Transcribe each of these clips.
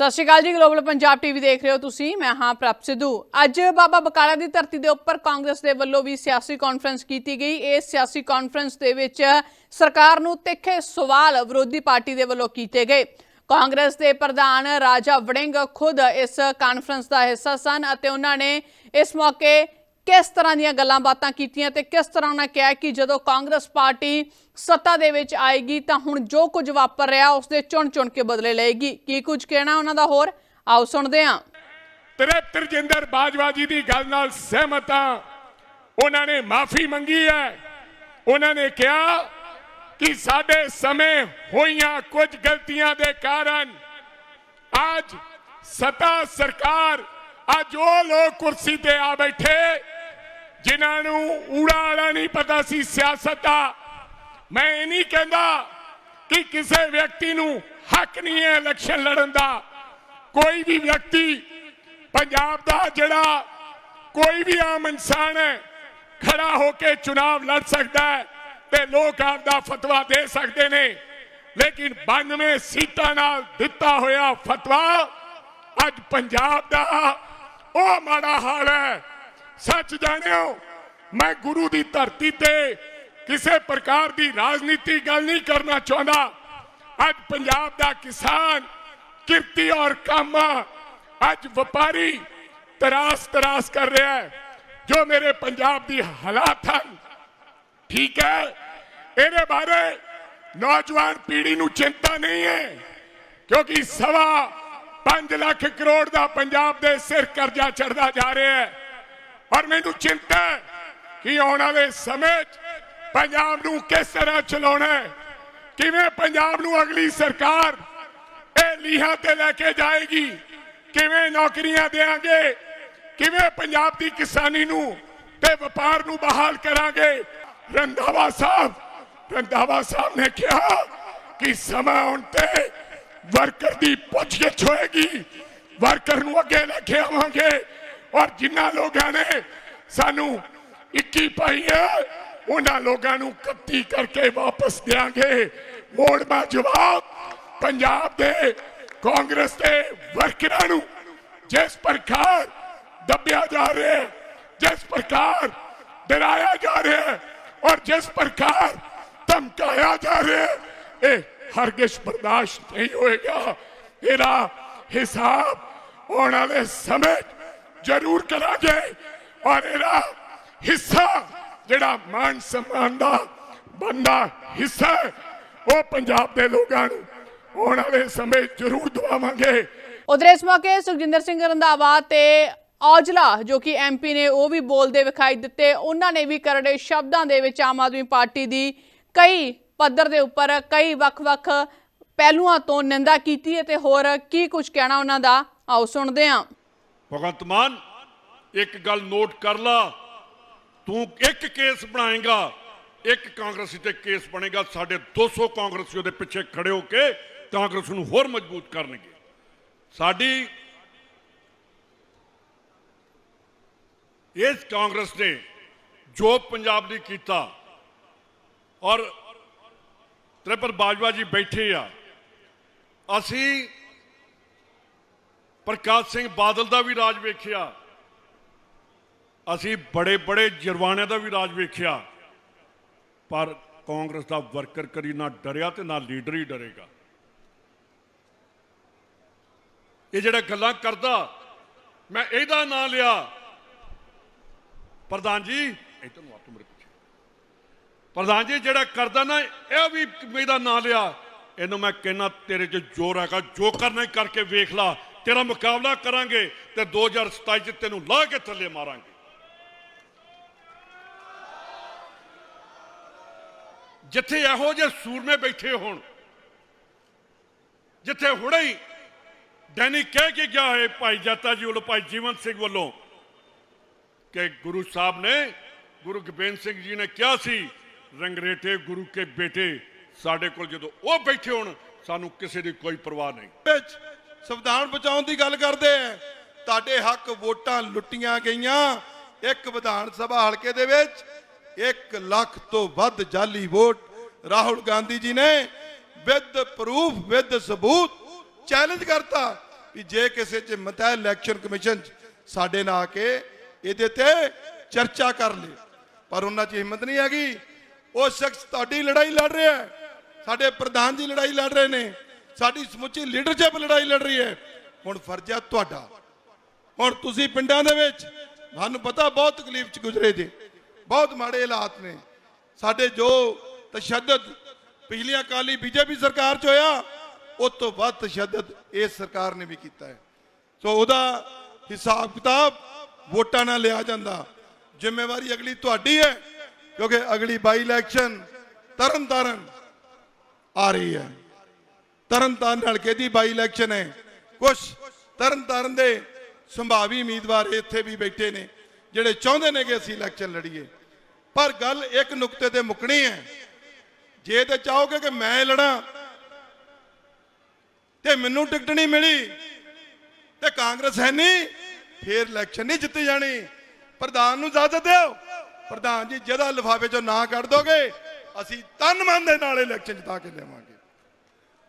ਸਤਿ ਸ਼੍ਰੀ ਅਕਾਲ ਜੀ global Punjab TV ਦੇਖ ਰਹੇ ਹੋ ਤੁਸੀਂ, ਮੈਂ ਹਾਂ ਪ੍ਰਭ ਸਿੱਧੂ। ਅੱਜ ਬਾਬਾ ਬਕਾਲਾ ਦੀ ਧਰਤੀ ਦੇ ਉੱਪਰ ਕਾਂਗਰਸ ਦੇ ਵੱਲੋਂ ਵੀ ਸਿਆਸੀ ਕਾਨਫਰੰਸ ਕੀਤੀ ਗਈ। ਇਸ ਸਿਆਸੀ ਕਾਨਫਰੰਸ ਦੇ ਵਿੱਚ ਸਰਕਾਰ ਨੂੰ ਤਿੱਖੇ ਸਵਾਲ ਵਿਰੋਧੀ ਪਾਰਟੀ ਦੇ ਵੱਲੋਂ ਕੀਤੇ ਗਏ। ਕਾਂਗਰਸ ਦੇ ਪ੍ਰਧਾਨ ਰਾਜਾ ਵੜਿੰਗ ਖੁਦ ਇਸ ਕਾਨਫਰੰਸ ਦਾ ਹਿੱਸਾ ਸਨ ਅਤੇ ਉਹਨਾਂ ਨੇ ਇਸ ਮੌਕੇ ਕਿਸ ਤਰ੍ਹਾਂ ਦੀਆਂ ਗੱਲਾਂ ਬਾਤਾਂ ਕੀਤੀਆਂ ਤੇ ਕਿਸ ਤਰ੍ਹਾਂ ਉਹਨਾਂ ਕਿਹਾ ਕਿ ਜਦੋਂ ਕਾਂਗਰਸ ਪਾਰਟੀ ਸੱਤਾ ਦੇ ਵਿੱਚ ਆਏਗੀ ਤਾਂ ਹੁਣ ਜੋ ਕੁਝ ਵਾਪਰ ਰਿਹਾ ਉਸ ਦੇ ਚੁਣ ਚੁਣ ਕੇ ਬਦਲੇ ਲਏਗੀ। ਕੀ ਕੁਝ ਕਹਿਣਾ ਉਹਨਾਂ ਦਾ ਹੋਰ? ਆਓ ਸੁਣਦੇ ਹਾਂ। ਤੇਰੇ ਤਰਜਿੰਦਰ ਬਾਜਵਾ ਜੀ ਦੀ ਗੱਲ ਨਾਲ ਸਹਿਮਤ ਹਾਂ। ਉਹਨਾਂ ਨੇ ਮਾਫੀ ਮੰਗੀ ਹੈ। ਉਹਨਾਂ ਨੇ ਕਿਹਾ ਕਿ ਸਾਡੇ ਸਮੇਂ ਹੋਈਆਂ ਕੁਝ ਗਲਤੀਆਂ ਦੇ ਕਾਰਨ ਅੱਜ ਸਤਾ ਸਰਕਾਰ, ਅੱਜ ਉਹ ਲੋਕ ਕੁਰਸੀ ਤੇ ਆ ਬੈਠੇ ਜਿਨ੍ਹਾਂ ਨੂੰ ਊੜਾ ਵਾਲਾ ਨਹੀਂ ਪਤਾ ਸੀ ਸਿਆਸਤ ਦਾ, ਮੈਂ ਇਹ ਨਹੀਂ ਕਹਿੰਦਾ ਕਿ ਕਿਸੇ ਵਿਅਕਤੀ ਨੂੰ ਹੱਕ ਨਹੀਂ ਹੈ ਇਲੈਕਸ਼ਨ ਲੜਨ ਦਾ। ਕੋਈ ਵੀ ਵਿਅਕਤੀ ਪੰਜਾਬ ਦਾ ਜਿਹੜਾ ਕੋਈ ਵੀ ਆਮ ਇਨਸਾਨ ਹੈ, ਖੜਾ ਹੋ ਕੇ ਚੁਣਾਵ ਲੜ ਸਕਦਾ ਹੈ ਤੇ ਲੋਕ ਆਪ ਦਾ ਫਤਵਾ ਦੇ ਸਕਦੇ ਨੇ। ਲੇਕਿਨ 92 ਸੀਟਾਂ ਨਾਲ ਦਿੱਤਾ ਹੋਇਆ ਫਤਵਾ ਅੱਜ ਪੰਜਾਬ ਦਾ ਉਹ ਮਾੜਾ ਹਾਲ ਹੈ ਸੱਚ ਜਾਣਿਓ, ਮੈਂ ਗੁਰੂ ਦੀ ਧਰਤੀ ਤੇ ਕਿਸੇ ਪ੍ਰਕਾਰ ਦੀ ਰਾਜਨੀਤੀ ਗੱਲ ਨਹੀਂ ਕਰਨਾ ਚਾਹੁੰਦਾ। ਅੱਜ ਪੰਜਾਬ ਦਾ ਕਿਸਾਨ ਕਿਰਤੀ ਔਰ ਕੰਮ ਅੱਜ ਵਪਾਰੀ ਤਰਾਸ ਤਰਾਸ ਕਰ ਰਿਹਾ ਹੈ, ਜੋ ਮੇਰੇ ਪੰਜਾਬ ਦੀ ਹਾਲਾਤ ਹਨ। ਠੀਕ ਹੈ, ਇਹਦੇ ਬਾਰੇ ਨੌਜਵਾਨ ਪੀੜ੍ਹੀ ਨੂੰ ਚਿੰਤਾ ਨਹੀਂ ਹੈ, ਕਿਉਂਕਿ ਸਵਾ 5 ਲੱਖ ਕਰੋੜ ਦਾ ਪੰਜਾਬ ਦੇ ਸਿਰ ਕਰਜ਼ਾ ਚੜਦਾ ਜਾ ਰਿਹਾ ਹੈ। ਔਰ ਮੈਨੂੰ ਚਿੰਤਾ ਹੈ ਕਿ ਆਉਣ ਵਾਲੇ ਸਮੇਂ 'ਚ ਪੰਜਾਬ ਨੂੰ ਕਿਸ ਤਰ੍ਹਾਂ ਚਲਾਉਣਾ ਹੈ? ਕਿਵੇਂ ਪੰਜਾਬ ਨੂੰ ਅਗਲੀ ਸਰਕਾਰ ਇਹ ਲੀਹਾਂ ਤੇ ਲੈ ਕੇ ਜਾਏਗੀ? ਕਿਵੇਂ ਨੌਕਰੀਆਂ ਦੇਾਂਗੇ ਕਿਵੇਂ ਪੰਜਾਬ ਦੀ ਕਿਸਾਨੀ ਨੂੰ ਤੇ ਵਪਾਰ ਨੂੰ ਬਹਾਲ ਕਰਾਂਗੇ? ਰੰਧਾਵਾ ਸਾਹਿਬ ਰੰਧਾਵਾ ਸਾਹਿਬ ਨੇ ਕਿਹਾ ਕਿ ਸਮਾਂ ਆਉਣ ਤੇ ਵਰਕਰ ਦੀ ਪੁੱਛਗਿੱਛ ਹੋਏਗੀ। ਵਰਕਰ ਨੂੰ ਅੱਗੇ ਲੈ ਕੇ ਆਵਾਂਗੇ। ਔਰ ਜਿਨ੍ਹਾਂ ਲੋਕਾਂ ਨੇ ਸਾਨੂੰ 21 ਪਾਈ ਉਹਨਾਂ ਲੋਕਾਂ ਨੂੰ 31 ਕਰਕੇ ਵਾਪਸ ਦੇਾਂਗੇ ਮੋੜਵਾ ਜਵਾਬ ਪੰਜਾਬ ਦੇ ਕਾਂਗਰਸ ਦੇ ਵਰਕਰਾਂ ਨੂੰ ਜਿਸ ਪ੍ਰਕਾਰ ਦੱਬਿਆ ਜਾ ਰਿਹਾ ਹੈ, ਜਿਸ ਪ੍ਰਕਾਰ ਡਰਾਇਆ ਜਾ ਰਿਹਾ ਹੈ ਔਰ ਜਿਸ ਪ੍ਰਕਾਰ ਧਮਕਾਇਆ ਜਾ ਰਿਹਾ ਹੈ, ਇਹ ਹਰਗਿਜ਼ ਬਰਦਾਸ਼ਤ ਨਹੀਂ ਹੋਏਗਾ। ਇਹਦਾ ਹਿਸਾਬ ਆਉਣ ਵਾਲੇ ਸਮੇਂ ਜ਼ਰੂਰ ਕਰਾਂਗੇ ਔਰ ਇਹਦਾ ਹਿੱਸਾ ਜਿਹੜਾ ਮਾਨ ਸਨਮਾਨ ਦਾ ਬੰਦਾ ਹਿੱਸਾ ਉਹ ਪੰਜਾਬ ਦੇ ਲੋਕਾਂ ਨੂੰ ਆਉਣ ਵਾਲੇ ਸਮੇਂ ਜ਼ਰੂਰ ਦਵਾਵਾਂਗੇ ਉਧਰ ਇਸ ਮੌਕੇ ਸੁਖਜਿੰਦਰ ਸਿੰਘ ਰੰਧਾਵਾ ਤੇ ਔਜਲਾ ਜੋ ਕਿ ਐਮਪੀ ਨੇ ਉਹ ਵੀ ਬੋਲਦੇ ਵਿਖਾਈ ਦਿੱਤੇ ਉਹਨਾਂ ਨੇ ਵੀ ਕਰੜੇ ਸ਼ਬਦਾਂ ਦੇ ਵਿੱਚ ਆਮ ਆਦਮੀ ਪਾਰਟੀ ਦੀ ਕਈ ਪੱਧਰ ਦੇ ਉੱਪਰ ਕਈ ਵੱਖ-ਵੱਖ ਪਹਿਲੂਆਂ ਤੋਂ ਨਿੰਦਾ ਕੀਤੀ ਹੈ ਤੇ ਹੋਰ ਕੀ ਕੁਝ ਕਹਿਣਾ ਉਹਨਾਂ ਦਾ ਆਓ ਸੁਣਦੇ ਹਾਂ ਭਗਵੰਤ ਮਾਨ, ਇੱਕ ਗੱਲ ਨੋਟ ਕਰ ਲਾ। ਤੂੰ ਇੱਕ ਕੇਸ ਬਣਾਏਗਾ, ਇੱਕ ਕਾਂਗਰਸੀ ਤੇ ਕੇਸ ਬਣੇਗਾ, ਸਾਡੇ 200 ਕਾਂਗਰਸੀ ਉਹਦੇ ਪਿੱਛੇ ਖੜੇ ਹੋ ਕੇ ਕਾਂਗਰਸ ਨੂੰ ਹੋਰ ਮਜ਼ਬੂਤ ਕਰਨਗੇ। ਸਾਡੀ ਇਸ ਕਾਂਗਰਸ ਨੇ ਜੋ ਪੰਜਾਬ ਲਈ ਕੀਤਾ, ਔਰ ਤ੍ਰਿਪਰ ਬਾਜਵਾ ਜੀ ਬੈਠੇ ਆ, ਅਸੀਂ ਪ੍ਰਕਾਸ਼ ਸਿੰਘ ਬਾਦਲ ਦਾ ਵੀ ਰਾਜ ਵੇਖਿਆ। ਅਸੀਂ ਬੜੇ ਬੜੇ ਜਰਵਾਣਿਆਂ ਦਾ ਵੀ ਰਾਜ ਵੇਖਿਆ। ਪਰ ਕਾਂਗਰਸ ਦਾ ਵਰਕਰ ਕਰੀ ਨਾ ਡਰਿਆ ਤੇ ਨਾ ਲੀਡਰ ਹੀ ਡਰੇਗਾ। ਇਹ ਜਿਹੜਾ ਗੱਲਾਂ ਕਰਦਾ, ਮੈਂ ਇਹਦਾ ਨਾਂ ਲਿਆ। ਪ੍ਰਧਾਨ ਜੀ ਇਧਰ ਨੂੰ ਆ ਮੇਰੇ ਪਿੱਛੇ ਪ੍ਰਧਾਨ ਜੀ, ਜਿਹੜਾ ਕਰਦਾ ਨਾ, ਇਹ ਵੀ ਇਹਦਾ ਨਾਂ ਲਿਆ। ਇਹਨੂੰ ਮੈਂ ਕਹਿਣਾ ਤੇਰੇ 'ਚ ਜ਼ੋਰ ਹੈਗਾ, ਜੋ ਕਰਨਾ ਕਰਕੇ ਵੇਖ ਲਾ। ਤੇਰਾ ਮੁਕਾਬਲਾ ਕਰਾਂਗੇ ਤੇ 2027 'ਚ ਤੈਨੂੰ ਲਾ ਕੇ ਥੱਲੇ ਮਾਰਾਂਗੇ। ਜਿੱਥੇ ਇਹੋ ਜਿਹੇ ਸੂਰਮੇ ਬੈਠੇ ਹੋਣ, ਜਿੱਥੇ ਹੁਣੇ ਹੀ ਡੈਨੀ ਕਹਿ ਕੇ ਗਿਆ ਹੈ, ਭਾਈ ਜਾਤਾ ਜੀ ਵੱਲੋਂ, ਭਾਈ ਜੀਵਨ ਸਿੰਘ ਵੱਲੋਂ, ਕਿ ਗੁਰੂ ਸਾਹਿਬ ਨੇ, ਗੁਰੂ ਗੋਬਿੰਦ ਸਿੰਘ ਜੀ ਨੇ ਕਿਹਾ ਸੀ, ਰੰਗਰੇਟੇ ਗੁਰੂ ਕੇ ਬੇਟੇ, ਸਾਡੇ ਕੋਲ ਜਦੋਂ ਉਹ ਬੈਠੇ ਹੋਣ, ਸਾਨੂੰ ਕਿਸੇ ਦੀ ਕੋਈ ਪਰਵਾਹ ਨਹੀਂ। ਵਿੱਚ ਸੰਵਿਧਾਨ ਬਚਾਉਣ ਦੀ ਗੱਲ ਕਰਦੇ ਆ ਤੁਹਾਡੇ ਹੱਕ ਵੋਟਾਂ ਲੁੱਟੀਆਂ ਗਈਆਂ। ਇੱਕ ਵਿਧਾਨ ਸਭਾ ਹਲਕੇ ਦੇ ਵਿੱਚ 1 ਲੱਖ ਤੋਂ ਵੱਧ ਜਾਲੀ ਵੋਟ ਰਾਹੁਲ ਗਾਂਧੀ ਜੀ ਨੇ ਵਿਦ ਪ੍ਰੂਫ, ਵਿਦ ਸਬੂਤ ਚੈਲੰਜ ਕਰਤਾ ਵੀ ਜੇ ਕਿਸੇ ਚ ਮਤਾ ਇਲੈਕਸ਼ਨ ਕਮਿਸ਼ਨ ਚ ਸਾਡੇ ਨਾਲ ਆ ਕੇ ਇਹਦੇ ਤੇ ਚਰਚਾ ਕਰ ਲੇ। ਪਰ ਉਹਨਾਂ 'ਚ ਹਿੰਮਤ ਨਹੀਂ ਹੈਗੀ। ਉਹ ਸ਼ਖਸ ਤੁਹਾਡੀ ਲੜਾਈ ਲੜ ਰਿਹਾ ਸਾਡੇ ਪ੍ਰਧਾਨ ਜੀ ਲੜਾਈ ਲੜ ਰਹੇ ਨੇ। ਸਾਡੀ ਸਮੁੱਚੀ ਲੀਡਰਸ਼ਿਪ ਲੜਾਈ ਲੜ ਰਹੀ ਹੈ। ਹੁਣ ਫਰਜ਼ ਹੈ ਤੁਹਾਡਾ। ਹੁਣ ਤੁਸੀਂ ਪਿੰਡਾਂ ਦੇ ਵਿੱਚ, ਤੁਹਾਨੂੰ ਪਤਾ ਬਹੁਤ ਤਕਲੀਫ ਚ ਗੁਜ਼ਰੇ ਜੇ। ਬਹੁਤ ਮਾੜੇ ਹਾਲਾਤ ਨੇ। ਸਾਡੇ ਜੋ ਤਸ਼ੱਦਦ ਪਿਛਲੀਆਂ ਕਾਲੀ ਬੀਜੇਪੀ ਸਰਕਾਰ ਚ ਹੋਇਆ, ਉਸ ਤੋਂ ਬਾਅਦ ਤਸ਼ੱਦਦ ਇਸ ਸਰਕਾਰ ਨੇ ਵੀ ਕੀਤਾ ਹੈ। ਸੋ ਉਹਦਾ ਹਿਸਾਬ ਕਿਤਾਬ ਵੋਟਾਂ ਨਾਲ ਲਿਆ ਜਾਂਦਾ। ਜ਼ਿੰਮੇਵਾਰੀ ਅਗਲੀ ਤੁਹਾਡੀ ਹੈ, ਕਿਉਂਕਿ ਅਗਲੀ ਬਾਈ ਇਲੈਕਸ਼ਨ ਤਰਨ ਤਾਰਨ ਆ ਰਹੀ ਹੈ। ਤਰਨ ਤਾਰਨ ਹਲਕੇ ਦੀ ਬਾਈ ਇਲੈਕਸ਼ਨ ਹੈ? ਕੁਝ ਤਰਨ ਤਾਰਨ ਦੇ ਸੰਭਾਵੀ ਉਮੀਦਵਾਰ ਇੱਥੇ ਵੀ ਬੈਠੇ ਨੇ, ਜਿਹੜੇ ਚਾਹੁੰਦੇ ਨੇ ਕਿ ਅਸੀਂ ਇਲੈਕਸ਼ਨ ਲੜੀਏ। ਪਰ ਗੱਲ ਇੱਕ ਨੁਕਤੇ ਤੇ ਮੁੱਕਣੀ ਹੈ। ਜੇ ਤੇ ਚਾਹੋਗੇ ਕਿ ਮੈਂ ਲੜਾਂ, ਤੇ ਮੈਨੂੰ ਟਿਕਟ ਨਹੀਂ ਮਿਲੀ, ਤੇ ਕਾਂਗਰਸ ਹੈ ਨਹੀਂ, ਫੇਰ ਇਲੈਕਸ਼ਨ ਨਹੀਂ ਜਿੱਤੀ ਜਾਣੀ। ਪ੍ਰਧਾਨ ਨੂੰ ਇਜਾਜ਼ਤ ਦਿਓ। ਪ੍ਰਧਾਨ ਜੀ, ਜਿਹਦਾ ਲਿਫਾਫੇ ਚੋਂ ਨਾਂ ਕੱਢ ਦੋਗੇ, ਅਸੀਂ ਤਨ ਮਨ ਦੇ ਨਾਲ ਇਲੈਕਸ਼ਨ ਜਿਤਾ ਕੇ ਲਿਆਵਾਂਗੇ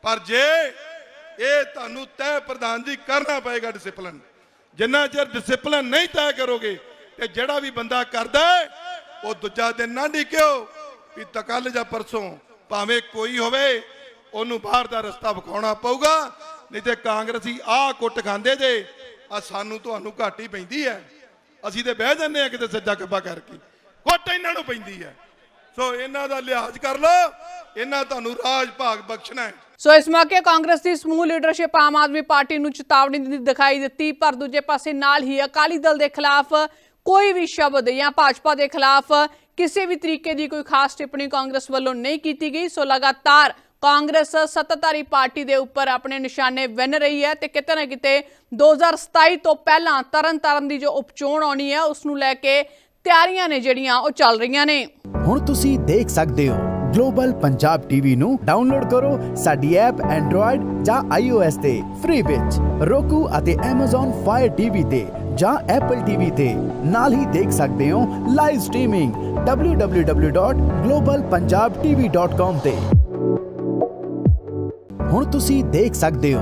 ਪਰ ਜੇ ਇਹ ਤੁਹਾਨੂੰ ਤੈਅ ਪ੍ਰਧਾਨ ਜੀ ਕਰਨਾ ਪਏਗਾ ਡਿਸਪਲਿਨ ਜਿੰਨਾ ਚਿਰ ਡਿਸਪਲਿਨ ਨਹੀਂ ਤੈਅ ਕਰੋਗੇ ਤੇ ਜਿਹੜਾ ਵੀ ਬੰਦਾ ਕਰਦਾ ਉਹ ਦੂਜਾ ਦਿਨ ਨਾ ਡਿਕਿਓ ਵੀ ਕੱਲ ਜਾਂ ਪਰਸੋਂ, ਭਾਵੇਂ ਕੋਈ ਹੋਵੇ, ਉਹਨੂੰ ਬਾਹਰ ਦਾ ਰਸਤਾ ਵਿਖਾਉਣਾ ਪਊਗਾ, ਨਹੀਂ ਤੇ ਕਾਂਗਰਸੀ ਆਹ ਕੁੱਟ ਖਾਂਦੇ ਜੇ ਆ ਸਾਨੂੰ ਤੁਹਾਨੂੰ ਘਾਟ ਹੀ ਪੈਂਦੀ ਹੈ। ਅਸੀਂ ਤੇ ਬਹਿ ਜਾਂਦੇ ਆ ਕਿਤੇ ਸੱਜਾ ਖੱਬਾ ਕਰਕੇ, ਕੁੱਟ ਇਹਨਾਂ ਨੂੰ ਪੈਂਦੀ ਹੈ। ਸੋ ਇਹਨਾਂ ਦਾ ਲਿਹਾਜ਼ ਕਰ ਲਓ, ਇਹਨਾਂ ਤੁਹਾਨੂੰ ਰਾਜ ਭਾਗ ਬਖਸ਼ਣਾ ਹੈ। ਸੋ ਇਸ ਮੌਕੇ ਕਾਂਗਰਸ ਦੀ ਸਮੂਹ ਲੀਡਰਸ਼ਿਪ ਆਮ ਆਦਮੀ ਪਾਰਟੀ ਨੂੰ ਚੇਤਾਵਨੀ ਦਿੰਦੀ ਦਿਖਾਈ ਦਿੱਤੀ, ਪਰ ਦੂਜੇ ਪਾਸੇ ਨਾਲ ਹੀ ਅਕਾਲੀ ਦਲ ਦੇ ਖਿਲਾਫ ਕੋਈ ਵੀ ਸ਼ਬਦ ਜਾਂ ਭਾਜਪਾ ਦੇ ਖਿਲਾਫ ਕਿਸੇ ਵੀ ਤਰੀਕੇ ਦੀ ਕੋਈ ਖਾਸ ਟਿੱਪਣੀ ਕਾਂਗਰਸ ਵੱਲੋਂ ਨਹੀਂ ਕੀਤੀ ਗਈ। ਸੋ ਲਗਾਤਾਰ ਕਾਂਗਰਸ ਸੱਤਾਧਾਰੀ ਪਾਰਟੀ ਦੇ ਉੱਪਰ ਆਪਣੇ ਨਿਸ਼ਾਨੇ ਵਿੰਨ ਰਹੀ ਹੈ ਤੇ ਕਿਤੇ ਨਾ ਕਿਤੇ 2027 ਤੋਂ ਪਹਿਲਾਂ ਤਰਨ ਤਾਰਨ ਦੀ ਜੋ ਉਪਚੋਣ ਆਉਣੀ ਹੈ, ਉਸ ਨੂੰ ਲੈ ਕੇ ਤਿਆਰੀਆਂ ਨੇ ਜਿਹੜੀਆਂ, ਉਹ ਚੱਲ ਰਹੀਆਂ ਨੇ। ਹੁਣ ਤੁਸੀਂ ਦੇਖ ਸਕਦੇ ਹੋ, ਗਲੋਬਲ ਪੰਜਾਬ ਟੀਵੀ ਨੂੰ ਡਾਊਨਲੋਡ ਕਰੋ ਸਾਡੀ ਐਪ ਐਂਡਰੋਇਡ ਜਾਂ iOS ਤੇ ਫ੍ਰੀ ਵਿੱਚ। Roku ਅਤੇ Amazon Fire TV ਤੇ ਜਾਂ Apple TV ਤੇ। ਨਾਲ ਹੀ ਦੇਖ ਸਕਦੇ ਹੋ ਲਾਈਵ ਸਟ੍ਰੀਮਿੰਗ www.globalpunjabtv.com ਤੇ। ਹੁਣ ਤੁਸੀਂ ਦੇਖ ਸਕਦੇ ਹੋ